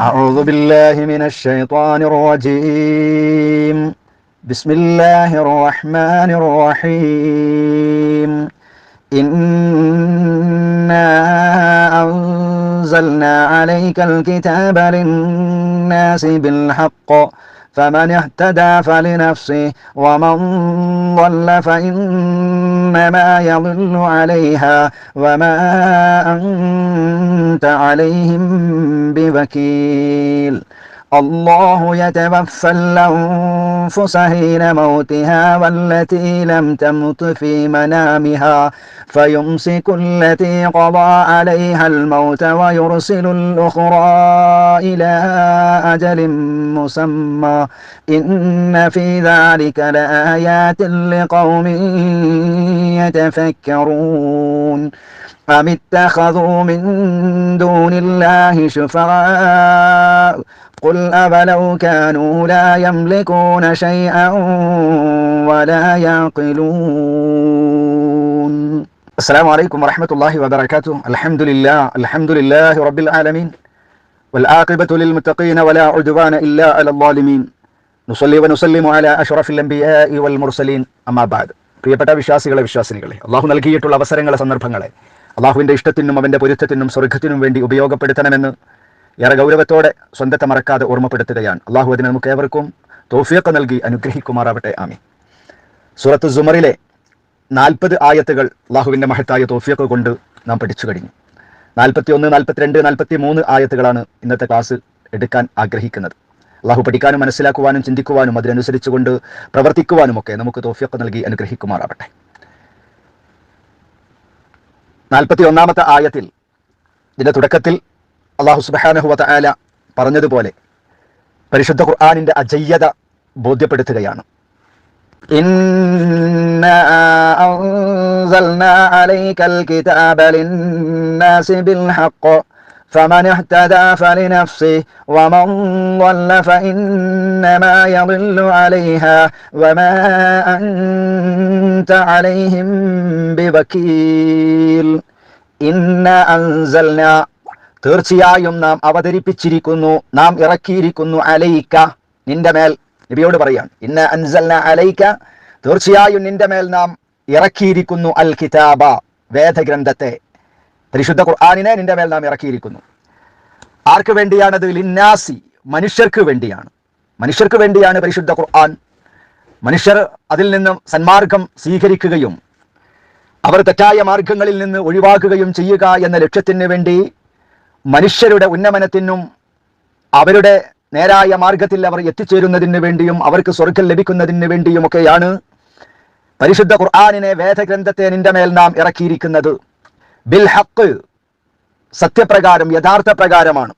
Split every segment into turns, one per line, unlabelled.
أعوذ بالله من الشيطان الرجيم. بسم الله الرحمن الرحيم. إنا أنزلنا عليك الكتاب للناس بالحق. فمن اهتدى فلنفسه ومن ضل فإنما يضل عليها وما أنت عليهم بوكيل. الله يتوفى الأنفس حين موتها والتي لم تمت في منامها فيمسك التي قضى عليها الموت ويرسل الأخرى إلى أجل مسمى. إن في ذلك لآيات لقوم يتفكرون. أم اتخذوا من دون الله شفعاء؟ قل أبلو كانوا لا يملكون شيئا ولا يعقلون السلام عليكم ورحمة الله وبركاته الحمد لله الحمد لله رب العالمين والعاقبة للمتقين ولا عدوان إلا على الظالمين نصلي ونسلم على أشرف الأنبياء والمرسلين أما بعد പ്രിയപ്പെട്ട വിശ്വാസികളെ വിശ്വാസിനികളെ അള്ളാഹു നൽകിയിട്ടുള്ള അവസരങ്ങളെ സന്ദർഭങ്ങളെ അള്ളാഹുവിൻ്റെ ഇഷ്ടത്തിനും അവൻ്റെ പൊരുത്തത്തിനും സ്വർഗത്തിനും വേണ്ടി ഉപയോഗപ്പെടുത്തണമെന്ന് ഏറെ ഗൗരവത്തോടെ സ്വന്തത്തെ മറക്കാതെ ഓർമ്മപ്പെടുത്തുകയാണ്. അള്ളാഹു അതിന് നമുക്ക് ഏവർക്കും തോഫിയൊക്കെ നൽകി അനുഗ്രഹിക്കുമാറാവട്ടെ. ആമി സൂറത്ത് സുമറിലെ നാൽപ്പത് ആയത്തുകൾ അള്ളാഹുവിന്റെ മഹത്തായ തോഫിയൊക്കെ കൊണ്ട് നാം പഠിച്ചു കഴിഞ്ഞു. നാൽപ്പത്തി ഒന്ന് നാൽപ്പത്തിരണ്ട് നാൽപ്പത്തി മൂന്ന് ആയത്തുകളാണ് ഇന്നത്തെ ക്ലാസ് എടുക്കാൻ ആഗ്രഹിക്കുന്നത്. അള്ളാഹു പഠിക്കാനും മനസ്സിലാക്കുവാനും ചിന്തിക്കുവാനും അതിനനുസരിച്ചുകൊണ്ട് പ്രവർത്തിക്കുവാനും ഒക്കെ നമുക്ക് തോഫിയൊക്കെ നൽകി അനുഗ്രഹിക്കുമാറാവട്ടെ. നാൽപ്പത്തി ഒന്നാമത്തെ ആയത്തിൽ ഇതിന്റെ തുടക്കത്തിൽ അള്ളാഹു സുബാനഹുവ ആല പറഞ്ഞതുപോലെ പരിശുദ്ധ ഖുർആാനിന്റെ അജയ്യത ബോധ്യപ്പെടുത്തുകയാണ് إنا أنزلنا عليك الكتاب للناس بالحق فمن اهتدى فلنفسه ومن ضل فإنما يضل عليها وما أنت عليهم بوكيل إنا أنزلنا തീർച്ചയായും നാം അവതരിപ്പിച്ചിരിക്കുന്നു നാം ഇറക്കിയിരിക്കുന്നു അലയിക്ക നിന്റെ മേൽ. നബിയോട് പറയാണ് ഇന്ന അൻസൽന അലയിക്ക തീർച്ചയായും നിന്റെ മേൽ നാം ഇറക്കിയിരിക്കുന്നു അൽ കിതാബ വേദഗ്രന്ഥത്തെ. പരിശുദ്ധ ഖുർആാനിനെ നിന്റെ മേൽ നാം ഇറക്കിയിരിക്കുന്നു. ആർക്ക് വേണ്ടിയാണത്? ലിന്നാസി മനുഷ്യർക്ക് വേണ്ടിയാണ്. മനുഷ്യർക്ക് വേണ്ടിയാണ് പരിശുദ്ധ ഖുർആൻ. മനുഷ്യർ അതിൽ നിന്നും സന്മാർഗം സ്വീകരിക്കുകയും അവർ തെറ്റായ മാർഗങ്ങളിൽ നിന്ന് ഒഴിവാക്കുകയും ചെയ്യുക എന്ന ലക്ഷ്യത്തിന് വേണ്ടി മനുഷ്യരുടെ ഉന്നമനത്തിനും അവരുടെ നേരായ മാർഗത്തിൽ അവർ എത്തിച്ചേരുന്നതിന് വേണ്ടിയും അവർക്ക് സ്വർഗം ലഭിക്കുന്നതിന് വേണ്ടിയുമൊക്കെയാണ് പരിശുദ്ധ ഖുർആാനിനെ വേദഗ്രന്ഥത്തെ നിന്റെ മേൽ നാം ഇറക്കിയിരിക്കുന്നത്. ബിൽ ഹക്ക് സത്യപ്രകാരം യഥാർത്ഥ പ്രകാരമാണ്.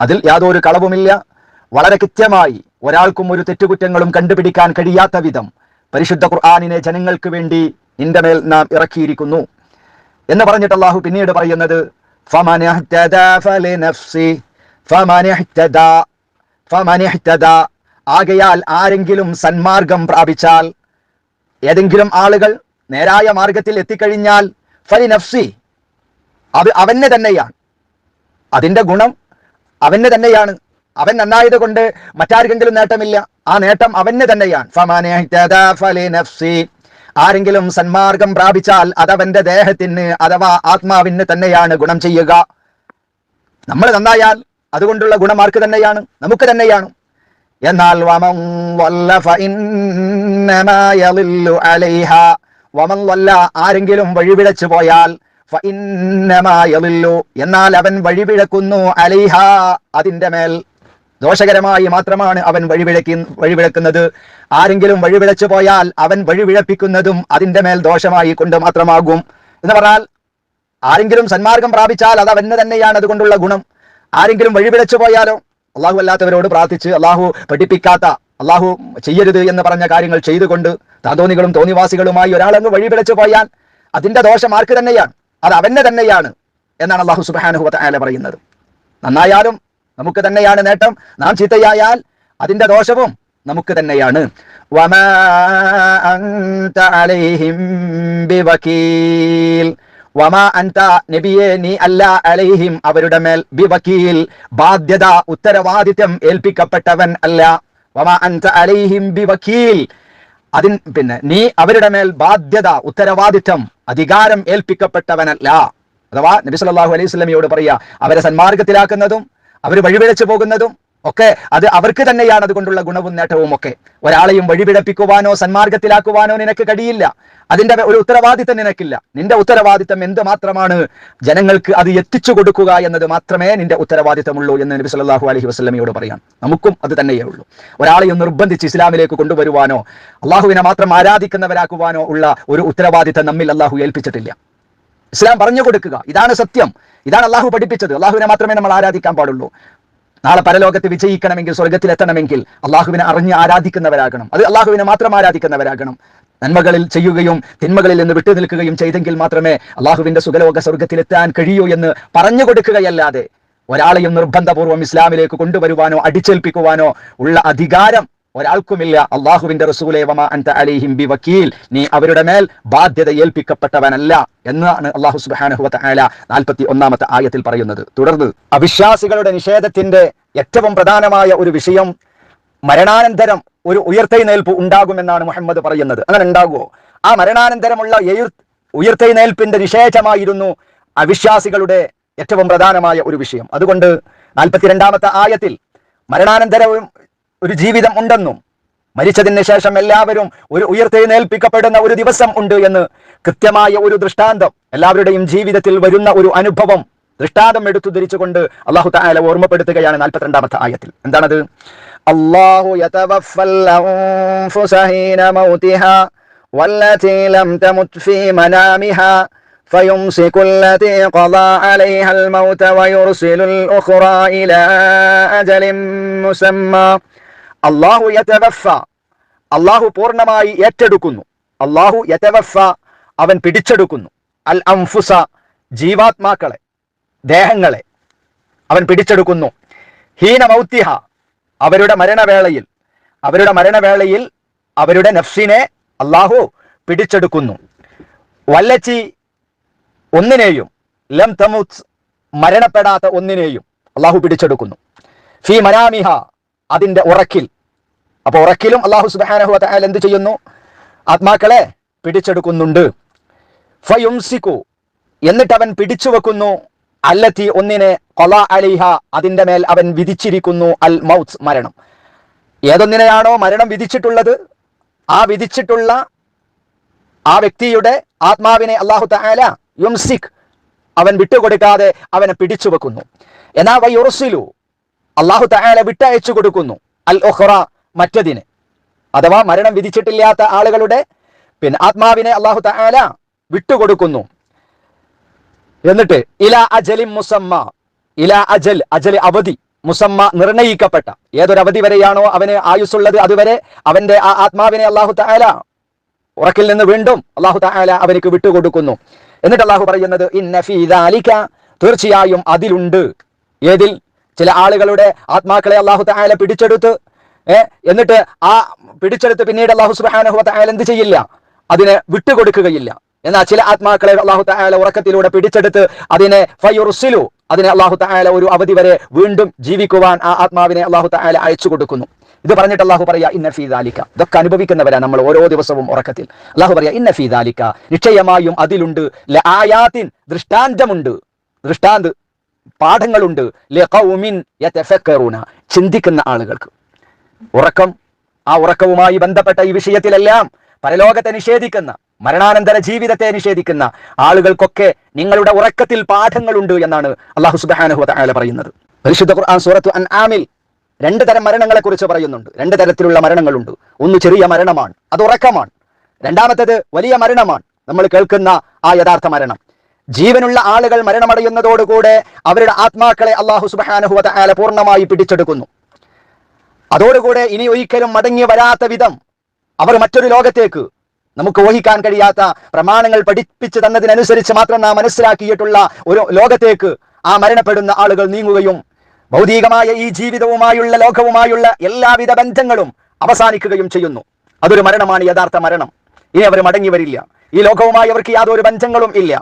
അതിൽ യാതൊരു കളവുമില്ല. വളരെ കൃത്യമായി ഒരാൾക്കും ഒരു തെറ്റുകുറ്റങ്ങളും കണ്ടുപിടിക്കാൻ കഴിയാത്ത വിധം പരിശുദ്ധ ഖുർആാനിനെ ജനങ്ങൾക്ക് വേണ്ടി നിന്റെ മേൽ നാം ഇറക്കിയിരിക്കുന്നു. എന്ന് പറഞ്ഞിട്ട് അള്ളാഹു പിന്നീട് പറയുന്നത് فمن اهتدى فلنفسه فمن اهتدى فمن اهتدى ആകയാൽ ആരെങ്കിലും സന്മാർഗം പ്രാപിച്ചാൽ ഏതെങ്കിലും ആളുകൾ നേരായ മാർഗത്തിൽ എത്തിക്കഴിഞ്ഞാൽ ഫലി നഫ്സി അത് അവന് തന്നെയാണ് അതിന്റെ ഗുണം അവന് തന്നെയാണ് അവൻ നന്നായത് കൊണ്ട് മറ്റാർക്കെങ്കിലും നേട്ടമില്ല ആ നേട്ടം അവന് തന്നെയാണ് ഫമന ഫലി നഫ്സി ആരെങ്കിലും സന്മാർഗം പ്രാപിച്ചാൽ അതവന്റെ ദേഹത്തിന് അഥവാ ആത്മാവിന് തന്നെയാണ് ഗുണം ചെയ്യുക. നമ്മൾ നന്നായാൽ അതുകൊണ്ടുള്ള ഗുണമാർക്ക് തന്നെയാണ്? നമുക്ക് തന്നെയാണ്. എന്നാൽ വമം അലൈഹ. വമം വല്ല ആരെങ്കിലും വഴിപിഴച്ചു പോയാൽ എന്നാൽ അവൻ വഴിപിഴക്കുന്നു അലൈഹ. അതിന്റെ മേൽ ദോഷകരമായി മാത്രമാണ് അവൻ വഴിവിഴക്കി വഴിവിഴക്കുന്നത് ആരെങ്കിലും വഴിവിഴച്ചു പോയാൽ അവൻ വഴിവിഴപ്പിക്കുന്നതും അതിന്റെ മേൽ ദോഷമായി കൊണ്ട് മാത്രമാകും. എന്ന് പറഞ്ഞാൽ ആരെങ്കിലും സന്മാർഗം പ്രാപിച്ചാൽ അത് അവന് തന്നെയാണ് അതുകൊണ്ടുള്ള ഗുണം. ആരെങ്കിലും വഴിവിഴച്ചു പോയാലോ? അള്ളാഹു അല്ലാത്തവരോട് പ്രാർത്ഥിച്ച് അള്ളാഹു പഠിപ്പിക്കാത്ത അള്ളാഹു ചെയ്യരുത് എന്ന് പറഞ്ഞ കാര്യങ്ങൾ ചെയ്തുകൊണ്ട് താന്തോന്നികളും തോന്നിവാസികളുമായി ഒരാളങ്ങ് വഴിപിഴച്ചു പോയാൽ അതിന്റെ ദോഷം ആർക്ക് തന്നെയാണ്? അത് അവന് തന്നെയാണ് എന്നാണ് അള്ളാഹു സുബാനുഹുല പറയുന്നത്. നന്നായാലും നമുക്ക് തന്നെയാണ് നേട്ടം. നാം ചീത്തയായാൽ അതിന്റെ ദോഷവും നമുക്ക് തന്നെയാണ്. വമാ അൻത നബിയെ നീ അല്ല അലൈഹിം അവരുടെ മേൽ ബിവക്കീൽ ബാധ്യത ഉത്തരവാദിത്യം ഏൽപ്പിക്കപ്പെട്ടവൻ അല്ല. വമാ അൻത അലൈഹിം ബിവക്കീൽ അതിൻ പിന്നെ നീ അവരുടെ മേൽ ബാധ്യത ഉത്തരവാദിത്വം അധികാരം ഏൽപ്പിക്കപ്പെട്ടവനല്ല. അഥവാ നബി സല്ലല്ലാഹു അലൈഹി സ്വലമിയോട് പറയുക അവരെ സന്മാർഗത്തിലാക്കുന്നതും അവർ വഴിപിഴച്ചു പോകുന്നതും ഒക്കെ അത് അവർക്ക് തന്നെയാണ് അതുകൊണ്ടുള്ള ഗുണവും നേട്ടവും ഒക്കെ. ഒരാളെയും വഴിപിഴപ്പിക്കുവാനോ സന്മാർഗത്തിലാക്കുവാനോ നിനക്ക് കഴിയില്ല. അതിന്റെ ഒരു ഉത്തരവാദിത്തം നിനക്കില്ല. നിന്റെ ഉത്തരവാദിത്തം എന്ത് മാത്രമാണ്? ജനങ്ങൾക്ക് അത് എത്തിച്ചു കൊടുക്കുക എന്നത് മാത്രമേ നിന്റെ ഉത്തരവാദിത്തമുള്ളൂ എന്ന് നബി സല്ലാഹു അലഹി വസല്ലമയോട് പറയാം. നമുക്കും അത് തന്നെയേ ഉള്ളൂ ഒരാളെയും നിർബന്ധിച്ച് ഇസ്ലാമിലേക്ക് കൊണ്ടുവരുവാനോ അള്ളാഹുവിനെ മാത്രം ആരാധിക്കുന്നവരാക്കുവാനോ ഉള്ള ഒരു ഉത്തരവാദിത്തം നമ്മിൽ അള്ളാഹു ഏൽപ്പിച്ചിട്ടില്ല. ഇസ്ലാം പറഞ്ഞു കൊടുക്കുക. ഇതാണ് സത്യം. ഇതാണ് അള്ളാഹു പഠിപ്പിച്ചത്. അള്ളാഹുവിനെ മാത്രമേ നമ്മൾ ആരാധിക്കാൻ പാടുള്ളൂ. നാളെ പരലോകത്ത് വിജയിക്കണമെങ്കിൽ സ്വർഗത്തിലെത്തണമെങ്കിൽ അള്ളാഹുവിനെ അറിഞ്ഞ് ആരാധിക്കുന്നവരാകണം. അത് അള്ളാഹുവിനെ മാത്രം ആരാധിക്കുന്നവരാകണം. നന്മകളിൽ ചെയ്യുകയും തിന്മകളിൽ നിന്ന് വിട്ടു നിൽക്കുകയും ചെയ്തെങ്കിൽ മാത്രമേ അള്ളാഹുവിന്റെ സുഖലോക സ്വർഗത്തിലെത്താൻ കഴിയൂ എന്ന് പറഞ്ഞു കൊടുക്കുകയല്ലാതെ ഒരാളെയും നിർബന്ധപൂർവം ഇസ്ലാമിലേക്ക് കൊണ്ടുവരുവാനോ അടിച്ചേൽപ്പിക്കുവാനോ ഉള്ള അധികാരം ഒരാൾക്കുമില്ല. അള്ളാഹുവിന്റെ റസൂലേവമ അൻത വക്കീൽ നീ അവരുടെ മേൽ ബാധ്യത ഏൽപ്പിക്കപ്പെട്ടവനല്ല എന്നാണ് അള്ളാഹു സുബ്ഹാനഹു വതആല നാൽപ്പത്തി ഒന്നാമത്തെ ആയത്തിൽ പറയുന്നത്. തുടർന്ന് അവിശ്വാസികളുടെ നിഷേധത്തിന്റെ ഏറ്റവും പ്രധാനമായ ഒരു വിഷയം മരണാനന്തരം ഒരു ഉയർത്തെഴുന്നേൽപ്പ് ഉണ്ടാകുമെന്നാണ് മുഹമ്മദ് പറയുന്നത്. അങ്ങനെ ഉണ്ടാകുമോ? ആ മരണാനന്തരമുള്ള ഉയർത്തെഴുന്നേൽപ്പിന്റെ നിഷേധമായിരുന്നു അവിശ്വാസികളുടെ ഏറ്റവും പ്രധാനമായ ഒരു വിഷയം. അതുകൊണ്ട് നാൽപ്പത്തിരണ്ടാമത്തെ ആയത്തിൽ മരണാനന്തരവും ഒരു ജീവിതം ഉണ്ടെന്നും മരിച്ചതിന് ശേഷം എല്ലാവരും ഒരു ഉയർത്തെഴുന്നേൽപ്പിക്കപ്പെടുന്ന ഒരു ദിവസം ഉണ്ട് എന്ന് കൃത്യമായ ഒരു ദൃഷ്ടാന്തം എല്ലാവരുടെയും ജീവിതത്തിൽ വരുന്ന ഒരു അനുഭവം ദൃഷ്ടാന്തം എടുത്തു ധരിച്ചുകൊണ്ട് അള്ളാഹു താല ഓർമ്മപ്പെടുത്തുകയാണ് നാൽപ്പത്തിരണ്ടാമത്തെ ആയത്തിൽ എന്താണത് അള്ളാഹു യതവഫൽ അൻഫുസ ഹീന മൗതിഹാ والتي لم تمت في منامها فيمسك التي قضى عليها الموت ويرسل الأخرى إلى أجل مسمى അള്ളാഹു യതവഫ. അള്ളാഹു പൂർണമായി ഏറ്റെടുക്കുന്നു. അള്ളാഹു യതവഫ അവൻ പിടിച്ചെടുക്കുന്നു. അൽ അംഫുസ ജീവാത്മാക്കളെ ദേഹങ്ങളെ അവൻ പിടിച്ചെടുക്കുന്നു. ഹീന മൗത്തിഹ അവരുടെ മരണവേളയിൽ അവരുടെ മരണവേളയിൽ അവരുടെ നഫ്സിനെ അള്ളാഹു പിടിച്ചെടുക്കുന്നു. വല്ലച്ചി ഒന്നിനെയും ലം തമുത്ത് മരണപ്പെടാത്ത ഒന്നിനെയും അള്ളാഹു പിടിച്ചെടുക്കുന്നു. ഫി മനാമിഹ അതിന്റെ ഉറക്കിൽ. അപ്പോൾ ഉറക്കിലും അള്ളാഹു സുബാനഹു തആല എന്ത് ചെയ്യുന്നു? ആത്മാക്കളെ പിടിച്ചെടുക്കുന്നുണ്ട്. ഫയുംസിക്കു എന്നിട്ട് അവൻ പിടിച്ചു വെക്കുന്നു. അല്ലത്തി ഒന്നിനെ കൊല അലിഹ അതിന്റെ മേൽ അവൻ വിധിച്ചിരിക്കുന്നു അൽ മൗത്ത് മരണം. ഏതൊന്നിനെയാണോ മരണം വിധിച്ചിട്ടുള്ളത്? ആ വിധിച്ചിട്ടുള്ള ആ വ്യക്തിയുടെ ആത്മാവിനെ അള്ളാഹു തആല യുംസിക് അവൻ വിട്ടുകൊടുക്കാതെ അവനെ പിടിച്ചു വെക്കുന്നു. എന്നാ വയുറസിലു അള്ളാഹു തആല വിട്ടയച്ചു കൊടുക്കുന്നു. അൽ ഒഹ്റ മറ്റതിന്. അഥവാ മരണം വിധിച്ചിട്ടില്ലാത്ത ആളുകളുടെ പിന്നെ ആത്മാവിനെ അള്ളാഹു തആല വിട്ടുകൊടുക്കുന്നു. എന്നിട്ട് ഇല അജലിം മുസമ്മ. ഇല അജൽ അജൽ അവധി. മുസമ്മ നിർണയിക്കപ്പെട്ട. ഏതൊരു അവധി വരെയാണോ അവന് ആയുസ്സുള്ളത് അതുവരെ അവന്റെ ആ ആത്മാവിനെ അള്ളാഹു തആല ഉറക്കിൽ നിന്ന് വീണ്ടും അള്ളാഹു തആല അവനിക്ക് വിട്ടുകൊടുക്കുന്നു. എന്നിട്ട് അള്ളാഹു പറയുന്നത് ഇന്നഫി തീർച്ചയായും അതിലുണ്ട്. ഏതിൽ? ചില ആളുകളുടെ ആത്മാക്കളെ അള്ളാഹു തആല പിടിച്ചെടുത്ത് എന്നിട്ട് ആ പിടിച്ചെടുത്ത് പിന്നീട് അള്ളാഹു സുബ്ഹാനഹു വ തആല എന്ത് ചെയ്യില്ല? അതിനെ വിട്ടുകൊടുക്കുകയില്ല. എന്നാൽ ചില ആത്മാക്കളെ അള്ളാഹു തആല ഉറക്കത്തിലൂടെ പിടിച്ചെടുത്ത് അതിനെ ഫയുറുസിലു അതിനെ അള്ളാഹു തആല ഒരു അവധി വരെ വീണ്ടും ജീവിക്കുവാൻ ആ ആത്മാവിനെ അള്ളാഹു തആല അയച്ചു കൊടുക്കുന്നു. ഇത് പറഞ്ഞിട്ട് അള്ളാഹു പറയാ ഇന്ന ഫീ ദാലിക. ഇതൊക്കെ അനുഭവിക്കുന്നവരാ നമ്മൾ ഓരോ ദിവസവും ഉറക്കത്തിൽ. അള്ളാഹു പറയാ ഇന്ന ഫീ ദാലിക. നിശ്ചയമായും അതിലുണ്ട് ആയാത്തിൻ ദൃഷ്ടാന്തമുണ്ട്. ദൃഷ്ടാന്ത് പാഠങ്ങളുണ്ട്. ചിന്തിക്കുന്ന ആളുകൾക്ക്. ഉറക്കം. ആ ഉറക്കവുമായി ബന്ധപ്പെട്ട ഈ വിഷയത്തിലെല്ലാം പരലോകത്തെ നിഷേധിക്കുന്ന മരണാനന്തര ജീവിതത്തെ നിഷേധിക്കുന്ന ആളുകൾക്കൊക്കെ നിങ്ങളുടെ ഉറക്കത്തിൽ പാഠങ്ങളുണ്ട് എന്നാണ് അള്ളാഹു സുബ്ഹാനഹു വ തആല പറയുന്നത്. പരിശുദ്ധ ഖുർആൻ സൂറത്തു അൻആമിൽ രണ്ട് തരം മരണങ്ങളെ കുറിച്ച് പറയുന്നുണ്ട്. രണ്ട് തരത്തിലുള്ള മരണങ്ങളുണ്ട്. ഒന്ന് ചെറിയ മരണമാണ്. അത് ഉറക്കമാണ്. രണ്ടാമത്തേത് വലിയ മരണമാണ്. നമ്മൾ കേൾക്കുന്ന ആ യഥാർത്ഥ മരണം. ജീവനുള്ള ആളുകൾ മരണമടയുന്നതോടുകൂടെ അവരുടെ ആത്മാക്കളെ അള്ളാഹു സുബ്ഹാനഹു വ തആല പൂർണമായി പിടിച്ചെടുക്കുന്നു. അതോടുകൂടെ ഇനി ഒരിക്കലും മടങ്ങി വരാത്ത വിധം അവർ മറ്റൊരു ലോകത്തേക്ക് നമുക്ക് ഊഹിക്കാൻ കഴിയാത്ത പ്രമാണങ്ങൾ പഠിപ്പിച്ചു തന്നതിനനുസരിച്ച് മാത്രം നാം മനസ്സിലാക്കിയിട്ടുള്ള ഒരു ലോകത്തേക്ക് ആ മരണപ്പെടുന്ന ആളുകൾ നീങ്ങുകയും ഭൗതികമായ ഈ ജീവിതവുമായുള്ള ലോകവുമായുള്ള എല്ലാവിധ ബന്ധങ്ങളും അവസാനിക്കുകയും ചെയ്യുന്നു. അതൊരു മരണമാണ് യഥാർത്ഥ മരണം. ഇനി അവർ മടങ്ങി വരില്ല. ഈ ലോകവുമായി അവർക്ക് യാതൊരു ബന്ധങ്ങളും ഇല്ല.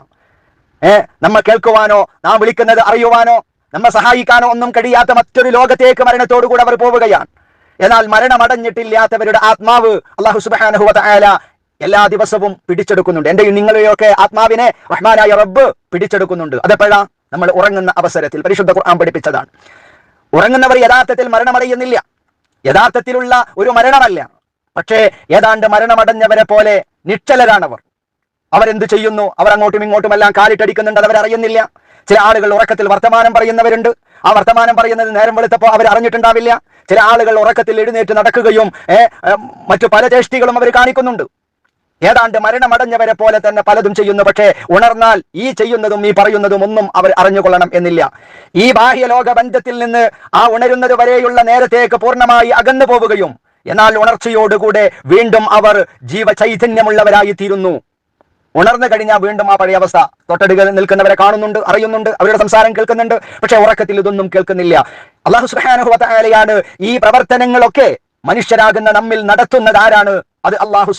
ഏ നമ്മ കേൾക്കുവാനോ നാം വിളിക്കുന്നത് അറിയുവാനോ നമ്മെ സഹായിക്കാനോ ഒന്നും കഴിയാത്ത മറ്റൊരു ലോകത്തേക്ക് മരണത്തോടുകൂടെ അവർ പോവുകയാണ്. എന്നാൽ മരണമടഞ്ഞിട്ടില്ലാത്തവരുടെ ആത്മാവ് അള്ളാഹു സുബ്ഹാനഹു വ എല്ലാ ദിവസവും പിടിച്ചെടുക്കുന്നുണ്ട്. എന്റെയും നിങ്ങളെയൊക്കെ ആത്മാവിനെ റഹ്മാനായ റബ്ബ് പിടിച്ചെടുക്കുന്നുണ്ട്. അതെപ്പോഴാ? നമ്മൾ ഉറങ്ങുന്ന അവസരത്തിൽ പരിശുദ്ധ ഖുർആൻ പഠിപ്പിച്ചതാണ്. ഉറങ്ങുന്നവർ യഥാർത്ഥത്തിൽ മരണമടയുന്നില്ല. യഥാർത്ഥത്തിലുള്ള ഒരു മരണമല്ല. പക്ഷേ ഏതാണ്ട് മരണമടഞ്ഞവരെ പോലെ നിശ്ചലരാണവർ. അവരെന്ത് ചെയ്യുന്നു? അവർ അങ്ങോട്ടും ഇങ്ങോട്ടും എല്ലാം കാലിട്ടടിക്കുന്നുണ്ട് അവർ അറിയുന്നില്ല ചില ആളുകൾ ഉറക്കത്തിൽ വർത്തമാനം പറയുന്നവരുണ്ട്. ആ വർത്തമാനം പറയുന്നത് നേരം വെളുത്തപ്പോൾ അവർ അറിഞ്ഞിട്ടുണ്ടാവില്ല ചില ആളുകൾ ഉറക്കത്തിൽ എഴുന്നേറ്റ് നടക്കുകയും മറ്റു പല ചേഷ്ടികളും അവർ കാണിക്കുന്നുണ്ട്. ഏതാണ്ട് മരണമടഞ്ഞവരെ പോലെ തന്നെ പലതും ചെയ്യുന്നു. പക്ഷേ ഉണർന്നാൽ ഈ ചെയ്യുന്നതും ഈ പറയുന്നതും ഒന്നും അവർ അറിഞ്ഞുകൊള്ളണം എന്നില്ല. ഈ ബാഹ്യലോക ബന്ധത്തിൽ നിന്ന് ആ ഉണരുന്നത് വരെയുള്ള നേരത്തേക്ക് പൂർണമായി അകന്നു പോവുകയും എന്നാൽ ഉണർച്ചയോടുകൂടെ വീണ്ടും അവർ ജീവചൈതന്യമുള്ളവരായി തീരുന്നു. ഉണർന്നു കഴിഞ്ഞാൽ വീണ്ടും ആ പഴയ അവസ്ഥ. തൊട്ടടുകൾ നിൽക്കുന്നവരെ കാണുന്നുണ്ട് അറിയുന്നുണ്ട് അവരുടെ സംസാരം കേൾക്കുന്നുണ്ട്. പക്ഷെ ഉറക്കത്തിൽ ഇതൊന്നും കേൾക്കുന്നില്ല. അള്ളാഹു സുബ്ഹാനഹു വ ഈ പ്രവർത്തനങ്ങളൊക്കെ മനുഷ്യരാകുന്ന നമ്മിൽ നടത്തുന്നത് ആരാണ്? അത് അള്ളാഹു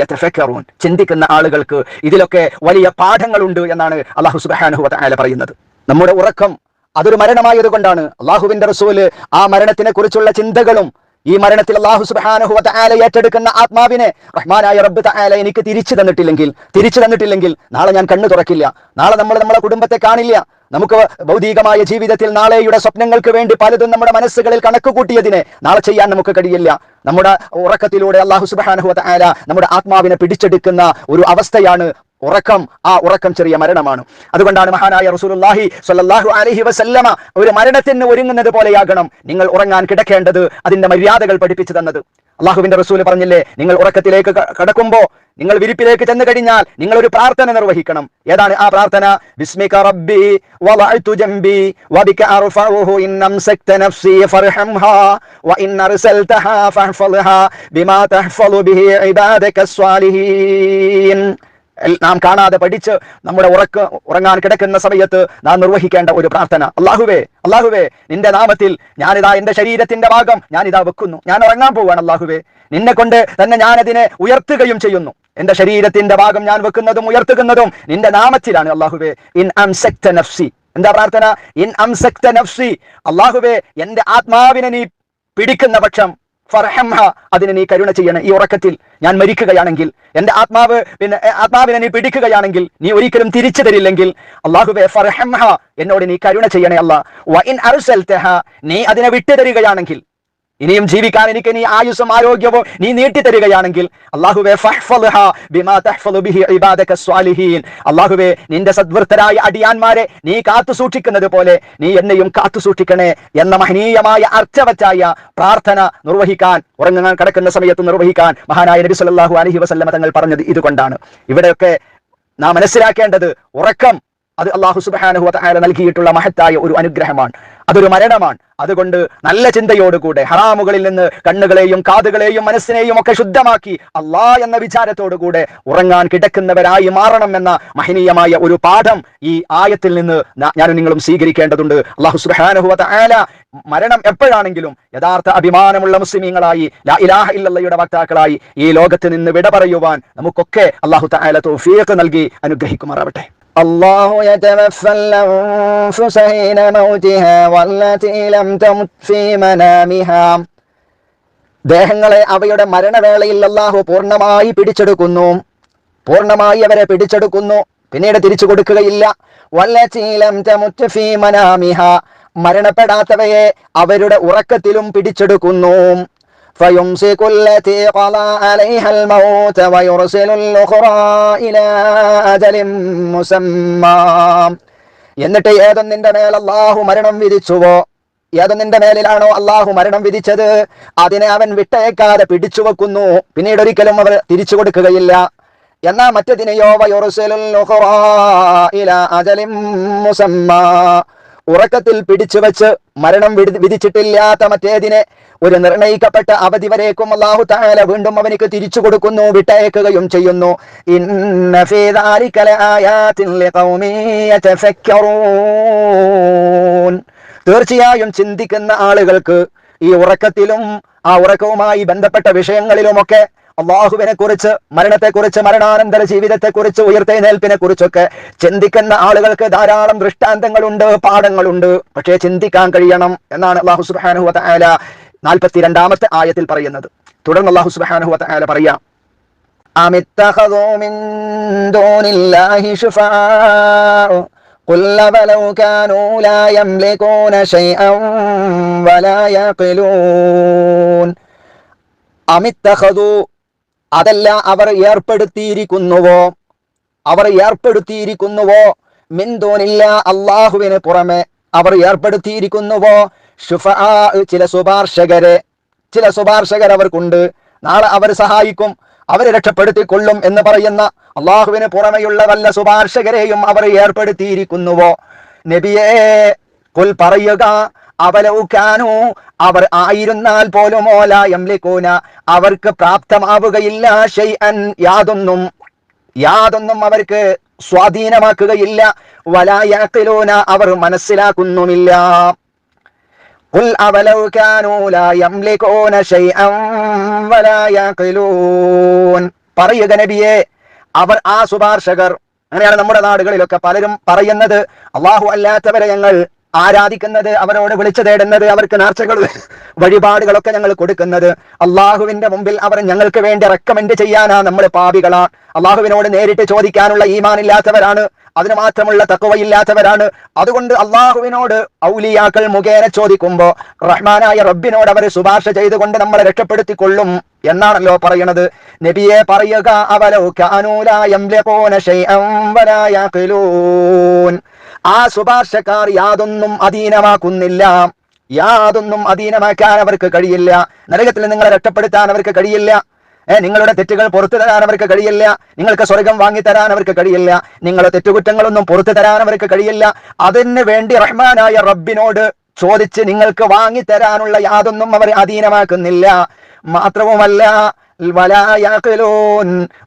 യതഫക്കറൂൻ. ചിന്തിക്കുന്ന ആളുകൾക്ക് ഇതിലൊക്കെ വലിയ പാഠങ്ങളുണ്ട് എന്നാണ് അള്ളാഹു സുബ്ഹാനഹു വ പറയുന്നത്. നമ്മുടെ ഉറക്കം അതൊരു മരണമായത് കൊണ്ടാണ് അള്ളാഹുവിന്റെ റസൂൽ ആ മരണത്തിനെ കുറിച്ചുള്ള ചിന്തകളും ഈ മരണത്തിൽ അള്ളാഹു സുബാനഹു തആല ഏറ്റെടുക്കുന്ന ആത്മാവിനെ റഹ്മാനായ റബ്ബ് തആല എനിക്ക് തിരിച്ചു തന്നിട്ടില്ലെങ്കിൽ തിരിച്ചു തന്നിട്ടില്ലെങ്കിൽ നാളെ ഞാൻ കണ്ണു തുറക്കില്ല. നാളെ നമ്മൾ നമ്മളെ കുടുംബത്തെ കാണില്ല. നമുക്ക് ഭൗതികമായ ജീവിതത്തിൽ നാളെയുടെ സ്വപ്നങ്ങൾക്ക് വേണ്ടി പലതും നമ്മുടെ മനസ്സുകളിൽ കണക്ക് കൂട്ടിയതിനെ നാളെ ചെയ്യാൻ നമുക്ക് കഴിയില്ല. നമ്മുടെ ഉറക്കത്തിലൂടെ അള്ളാഹു സുബാനഹു തആല നമ്മുടെ ആത്മാവിനെ പിടിച്ചെടുക്കുന്ന ഒരു അവസ്ഥയാണ് ഉറക്കം ആ ഉറക്കം ചെറിയ മരണമാണ്. അതുകൊണ്ടാണ് മഹാനായ റസൂലുള്ളാഹി സ്വല്ലല്ലാഹു അലൈഹി വസല്ലമ ഒരു മരണത്തിന് ഒരുങ്ങുന്നത് പോലെയാകണം നിങ്ങൾ ഉറങ്ങാൻ കിടക്കേണ്ടത് അതിന്റെ മര്യാദകൾ പഠിപ്പിച്ചു തന്നത്. അള്ളാഹുവിന്റെ റസൂൽ പറഞ്ഞില്ലേ നിങ്ങൾ ഉറക്കത്തിലേക്ക് കടക്കുമ്പോ നിങ്ങൾ വിരിപ്പിലേക്ക് ചെന്ന് കഴിഞ്ഞാൽ നിങ്ങൾ ഒരു പ്രാർത്ഥന നിർവഹിക്കണം. ഏതാണ് ആ പ്രാർത്ഥന? ബിസ്മിക റബ്ബി വളഅതു ജംബി വബിക ഇൻ നഫ്സി ഫർഹംഹാ അർസൽതഹാ ബിമാ നാം കാണാതെ പഠിച്ച് നമ്മുടെ ഉറക്ക ഉറങ്ങാൻ കിടക്കുന്ന സമയത്ത് നാം നിർവഹിക്കേണ്ട ഒരു പ്രാർത്ഥന. അള്ളാഹുവേ അള്ളാഹുവേ നിന്റെ നാമത്തിൽ ഞാനിതാ എന്റെ ശരീരത്തിന്റെ ഭാഗം ഞാനിതാ വെക്കുന്നു. ഞാൻ ഉറങ്ങാൻ പോവാണ് അള്ളാഹുവേ. നിന്നെ കൊണ്ട് തന്നെ ഞാനതിനെ ഉയർത്തുകയും ചെയ്യുന്നു. എന്റെ ശരീരത്തിന്റെ ഭാഗം ഞാൻ വെക്കുന്നതും ഉയർത്തുന്നതും നിന്റെ നാമത്തിലാണ് അള്ളാഹുവേ. ഇൻ അംസക്ത നഫ്സി. എന്താ പ്രാർത്ഥന? ഇൻ അംസക്ത നഫ്സി. അള്ളാഹുവേ എന്റെ ആത്മാവിനെ നീ പിടിക്കുന്ന പക്ഷം ഫർഹംഹ അതിന് നീ കരുണ ചെയ്യണേ. ഈ ഉറക്കത്തിൽ ഞാൻ മരിക്കുകയാണെങ്കിൽ എന്റെ ആത്മാവ് പിന്നെ ആത്മാവിനെ നീ പിടിക്കുകയാണെങ്കിൽ നീ ഒരിക്കലും തിരിച്ചു തരില്ലെങ്കിൽ അള്ളാഹുബെ ഫർഹംഹ എന്നോട് നീ കരുണ ചെയ്യണേ അല്ല. നീ അതിനെ വിട്ടുതരികയാണെങ്കിൽ ഇനിയും ജീവിക്കാൻ എനിക്ക് നീ ആയുസ്സും ആരോഗ്യവും നീ നീട്ടിത്തരികയാണെങ്കിൽ അള്ളാഹുവെ അള്ളാഹുവേ നിന്റെ സദ്വൃത്തരായ അടിയാന്മാരെ നീ കാത്തു സൂക്ഷിക്കുന്നത് പോലെ നീ എന്നെയും കാത്തു സൂക്ഷിക്കണേ എന്ന മഹനീയമായ അർച്ചവച്ചായ പ്രാർത്ഥന നിർവഹിക്കാൻ ഉറങ്ങാൻ കിടക്കുന്ന സമയത്ത് നിർവഹിക്കാൻ മഹാനായ നബി സല്ലല്ലാഹു അലഹി വസല്ലമ തങ്ങൾ പറഞ്ഞത് ഇതുകൊണ്ടാണ്. ഇവിടെയൊക്കെ നാം മനസ്സിലാക്കേണ്ടത് ഉറക്കം അത് അള്ളാഹു സുബ്ഹാനഹു വതആല നൽകിയിട്ടുള്ള മഹത്തായ ഒരു അനുഗ്രഹമാണ്. അതൊരു മരണമാണ്. അതുകൊണ്ട് നല്ല ചിന്തയോടുകൂടെ ഹറാമുകളിൽ നിന്ന് കണ്ണുകളെയും കാതുകളെയും മനസ്സിനെയും ഒക്കെ ശുദ്ധമാക്കി അള്ളാ എന്ന വിചാരത്തോടുകൂടെ ഉറങ്ങാൻ കിടക്കുന്നവരായി മാറണം എന്ന മഹനീയമായ ഒരു പാഠം ഈ ആയത്തിൽ നിന്ന് ഞാനും നിങ്ങളും സ്വീകരിക്കേണ്ടതുണ്ട്. അള്ളാഹു സുബ്ഹാനഹു വതആല മരണം എപ്പോഴാണെങ്കിലും യഥാർത്ഥ അഭിമാനമുള്ള മുസ്ലിമീങ്ങളായി ലാ ഇലാഹ ഇല്ലയുടെ വക്താക്കളായി ഈ ലോകത്ത് നിന്ന് വിട പറയുവാൻ നമുക്കൊക്കെ അള്ളാഹു തആല തൗഫീഖ് നൽകി അനുഗ്രഹിക്കുമാറാവട്ടെ.
الله يتوفى الأنفس حين موتها والتي لم تمت في منامها
ദേഹങ്ങളെ അവയുടെ മരണവേളയിൽ അല്ലാഹു പൂർണ്ണമായി പിടിച്ചെടുക്കുന്നു പൂർണ്ണമായി അവരെ പിടിച്ചെടുക്കുന്നു പിന്നീട് തിരിച്ചു കൊടുക്കുകയില്ല
والتي لم تمت في منامها
മരണപ്പെടാത്തവയെ അവരുടെ ഉറക്കത്തിലും പിടിച്ചെടുക്കുന്നു
فيمسك التي قضى عليها الموت ويرسل الأخرى إلى أجل مسمى
എന്നിട്ട് ഏതൊന്നിന്റെ മേൽ അള്ളാഹു മരണം വിധിച്ചുവോ ഏതൊന്നിന്റെ മേലിലാണോ അള്ളാഹു മരണം വിധിച്ചത് അതിനെ അവൻ വിട്ടേക്കാതെ പിടിച്ചു വെക്കുന്നു പിന്നീട് ഒരിക്കലും അവർ തിരിച്ചു കൊടുക്കുകയില്ല എന്നാ മറ്റതിനെയോ വയുറുസലുൽ ഉറക്കത്തിൽ പിടിച്ചു വെച്ച് മരണം വിധിച്ചിട്ടില്ലാത്ത മറ്റേതിനെ ഒരു നിർണയിക്കപ്പെട്ട അവധി വരേക്കും അള്ളാഹു താല വീണ്ടും അവനിക്ക് തിരിച്ചു കൊടുക്കുന്നു വിട്ടയക്കുകയും ചെയ്യുന്നു. തീർച്ചയായും ചിന്തിക്കുന്ന ആളുകൾക്ക് ഈ ഉറക്കത്തിലും ആ ഉറക്കവുമായി ബന്ധപ്പെട്ട വിഷയങ്ങളിലുമൊക്കെ അള്ളാഹുവിനെ കുറിച്ച് മരണത്തെ കുറിച്ച് മരണാനന്തര ജീവിതത്തെ കുറിച്ച് ഉയർത്തെഴുന്നേൽപ്പിനെ കുറിച്ചൊക്കെ ചിന്തിക്കുന്ന ആളുകൾക്ക് ധാരാളം ദൃഷ്ടാന്തങ്ങളുണ്ട് പാഠങ്ങളുണ്ട് പക്ഷേ ചിന്തിക്കാൻ കഴിയണം എന്നാണ് അള്ളാഹു സുബാനഹു വല നാൽപ്പത്തിരണ്ടാമത്തെ ആയത്തിൽ പറയുന്നത് തുടർന്ന് അള്ളാഹു സുബാനഹു വല പറയാം
أم اتخذوا من دون الله شفعاء قل ولو كانوا لا يملكون شيئا ولا يعقلون
അമിത്തഹതു അതല്ല അവർ ഏർപ്പെടുത്തിയിരിക്കുന്നുവോ? അവർ ഏർപ്പെടുത്തിയിരിക്കുന്നുവോ? മിന്തോനില്ല അള്ളാഹുവിന് പുറമെ അവർ ഏർപ്പെടുത്തിയിരിക്കുന്നുവോ? ചില ശുപാർശകരെ ചില ശുപാർശകർ അവർക്കുണ്ട്. നാളെ അവർ സഹായിക്കും അവരെ രക്ഷപ്പെടുത്തിക്കൊള്ളും എന്ന് പറയുന്ന അള്ളാഹുവിന് പുറമെയുള്ള വല്ല ശുപാർശകരെയും അവർ ഏർപ്പെടുത്തിയിരിക്കുന്നുവോ? നബിയേ കുൽ പറയുക അവലൗക്കാനു അവർ ആയിരുന്നാൽ പോലും ഓല യംലിക്കൂന അവർക്ക് പ്രാപ്തമാവുകയില്ല ഷൈഅൻ യാതൊന്നും യാതൊന്നും അവർക്ക് സ്വാധീനമാക്കുകയില്ല വലായാക്കിലൂന അവർ മനസ്സിലാക്കുന്നുമില്ല قل أولو كانوا لا يملكون شيئا ولا يعقلون പറയുക നബിയെ അവർ ആ ശുപാർശകർ അങ്ങനെയാണ് നമ്മുടെ നാടുകളിലൊക്കെ പലരും പറയുന്നത് അള്ളാഹു അല്ലാത്തവരെ ഞങ്ങൾ ആരാധിക്കുന്നത് അവരോട് വിളിച്ചു തേടുന്നത് അവർക്ക് നേർച്ചകൾ വഴിപാടുകളൊക്കെ ഞങ്ങൾ കൊടുക്കുന്നത്. അള്ളാഹുവിന്റെ മുമ്പിൽ അവർ ഞങ്ങൾക്ക് വേണ്ടി റെക്കമെൻഡ് ചെയ്യാനാ നമ്മൾ പാപികളാണ് അള്ളാഹുവിനോട് നേരിട്ട് ചോദിക്കാനുള്ള ഈമാൻ ഇല്ലാത്തവരാണ് അതിന് മാത്രമുള്ള തക്കവയില്ലാത്തവരാണ് അതുകൊണ്ട് അള്ളാഹുവിനോട് ഔലിയാക്കൾ മുഖേന ചോദിക്കുമ്പോ റഹ്മാനായ റബ്ബിനോട് അവർ ശുപാർശ ചെയ്തുകൊണ്ട് നമ്മളെ രക്ഷപ്പെടുത്തിക്കൊള്ളും എന്നാണല്ലോ പറയണത്. നബിയെ പറയുക അവലോ ആ ശുപാർശക്കാർ യാതൊന്നും അധീനമാക്കുന്നില്ല. യാതൊന്നും അധീനമാക്കാൻ അവർക്ക് കഴിയില്ല. നരകത്തിൽ നിങ്ങളെ രക്ഷപ്പെടുത്താൻ അവർക്ക് കഴിയില്ല. നിങ്ങളുടെ തെറ്റുകൾ പുറത്തു തരാൻ അവർക്ക് കഴിയില്ല. നിങ്ങൾക്ക് സ്വർഗം വാങ്ങിത്തരാൻ അവർക്ക് കഴിയില്ല. നിങ്ങളുടെ തെറ്റുകുറ്റങ്ങളൊന്നും പുറത്തു തരാൻ അവർക്ക് കഴിയില്ല. അതിന് വേണ്ടി റഹ്മാനായ റബ്ബിനോട് ചോദിച്ച് നിങ്ങൾക്ക് വാങ്ങിത്തരാനുള്ള യാതൊന്നും അവർ അധീനമാക്കുന്നില്ല. മാത്രവുമല്ല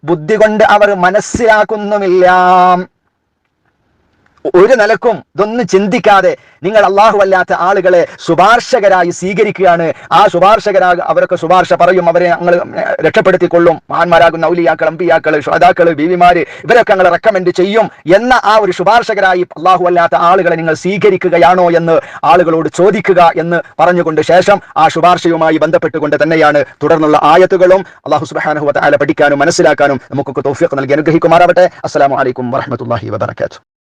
ബുദ്ധി കൊണ്ട് അവർ മനസ്സിലാക്കുന്നുമില്ല. ഒരു നിലക്കും ഇതൊന്നും ചിന്തിക്കാതെ നിങ്ങൾ അള്ളാഹു അല്ലാത്ത ആളുകളെ ശുപാർശകരായി സ്വീകരിക്കുകയാണ്. ആ ശുപാർശകരാ അവരൊക്കെ ശുപാർശ പറയും അവരെ ഞങ്ങൾ രക്ഷപ്പെടുത്തിക്കൊള്ളും. മഹാന്മാരാകുന്ന ഔലിയാക്കൾ അമ്പിയാക്കൾ ശ്രോതാക്കൾ ബീവിമാര് ഇവരൊക്കെ ഞങ്ങൾ റെക്കമെൻഡ് ചെയ്യും എന്ന ആ ഒരു ശുപാർശകരായി അള്ളാഹു അല്ലാത്ത ആളുകളെ നിങ്ങൾ സ്വീകരിക്കുകയാണോ എന്ന് ആളുകളോട് ചോദിക്കുക എന്ന് പറഞ്ഞുകൊണ്ട് ശേഷം ആ ശുപാർശയുമായി ബന്ധപ്പെട്ടുകൊണ്ട് തന്നെയാണ് തുടർന്നുള്ള ആയത്തുകളും അള്ളാഹു സുബാനഹു പഠിക്കാനും മനസ്സിലാക്കാനും നമുക്കൊക്കെ തോഫിയൊക്കെ നൽകി അനുഗ്രഹിക്കുമാറാവട്ടെ. അസ്സലാമു അലൈക്കും വറഹമത്തല്ലാഹി വബർക്കാത്തു